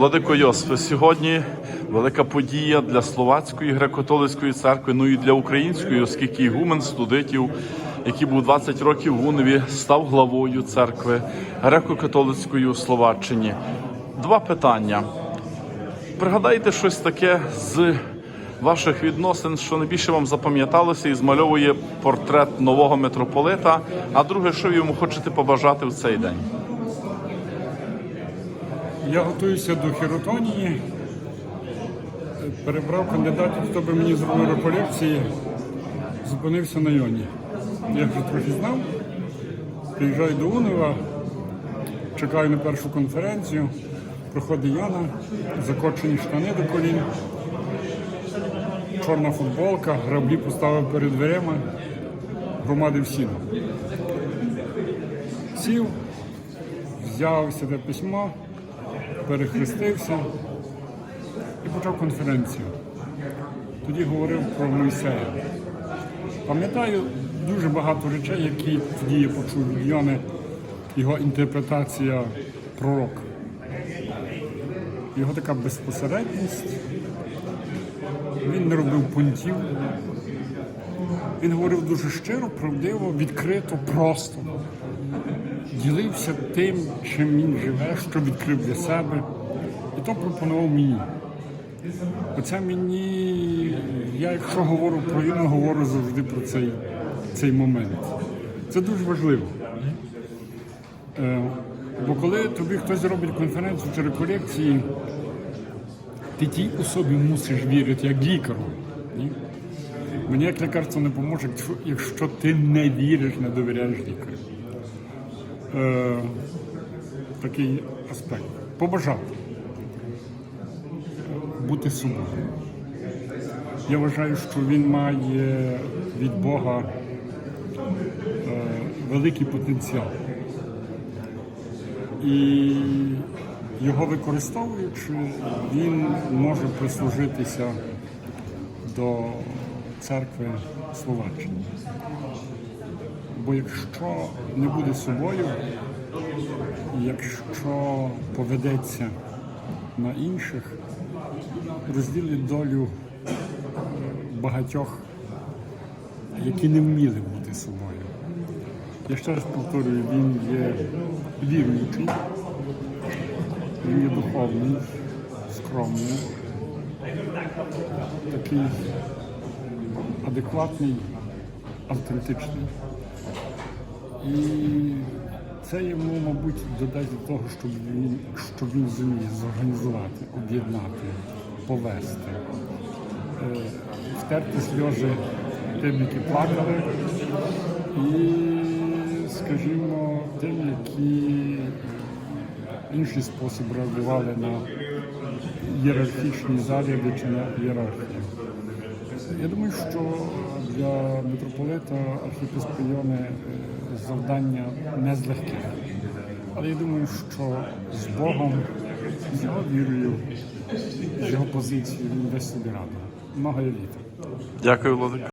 Владико Йосифе, сьогодні велика подія для Словацької греко-католицької церкви, ну і для української, оскільки Ігумен студитів, який був 20 років в Уневі, став главою церкви греко-католицької у Словаччині. Два питання. Пригадайте щось таке з ваших відносин, що найбільше вам запам'яталося і змальовує портрет нового митрополита. А друге, що ви йому хочете побажати в цей день? Я готуюся до хіротонії. Перебрав кандидатів, хто би мені зробив реколекції, зупинився на Йоні. Я вже трохи знав. Приїжджаю до Унова, чекаю на першу конференцію. Проходить Яна, закочені штани до колін, чорна футболка, граблі поставив перед дверима, громадив сіно. Сів, взяв сюди письмо, перехрестився і почав конференцію. Тоді говорив про Мойсея. Пам'ятаю дуже багато речей, які тоді я почув від Йони, його інтерпретація пророка. Його така безпосередність. Він не робив пунктів. Він говорив дуже щиро, правдиво, відкрито, просто. Ділився тим, чим він живе, що відкрив для себе. І то пропонував мені. Оце мені, я якщо говорю про війну, говорю завжди про цей, цей момент. Це дуже важливо. Е, бо коли тобі хтось робить конференцію чи реколекції, ти тій особі мусиш вірити як лікару. Ні? Мені як лікарство не поможе, якщо- ти не віриш, не довіряєш лікарю. Е, такий аспект. Побажати бути собою. Я вважаю, що він має від Бога е, великий потенціал. І його використовуючи, він може прислужитися до церкви Словаччини. Бо якщо не буде собою, якщо поведеться на інших, розділить долю багатьох, які не вміли бути собою. Я ще раз повторюю, він є віруючий, він є духовний, скромний, такий адекватний, автентичний. І це йому, мабуть, додасть до того, щоб він, що він зуміє зорганізувати, об'єднати, повести, е, втерти сльози тим, які плакали, і, скажімо, тим, які інший спосіб реагували на ієрархічні заряди чи на ієрархію. Я думаю, що для митрополита архіпископійони е, завдання не з легких. Але я думаю, що з Богом, з його вірою, з його позицією він дасть собі раду. Много літа. Дякую, Владико.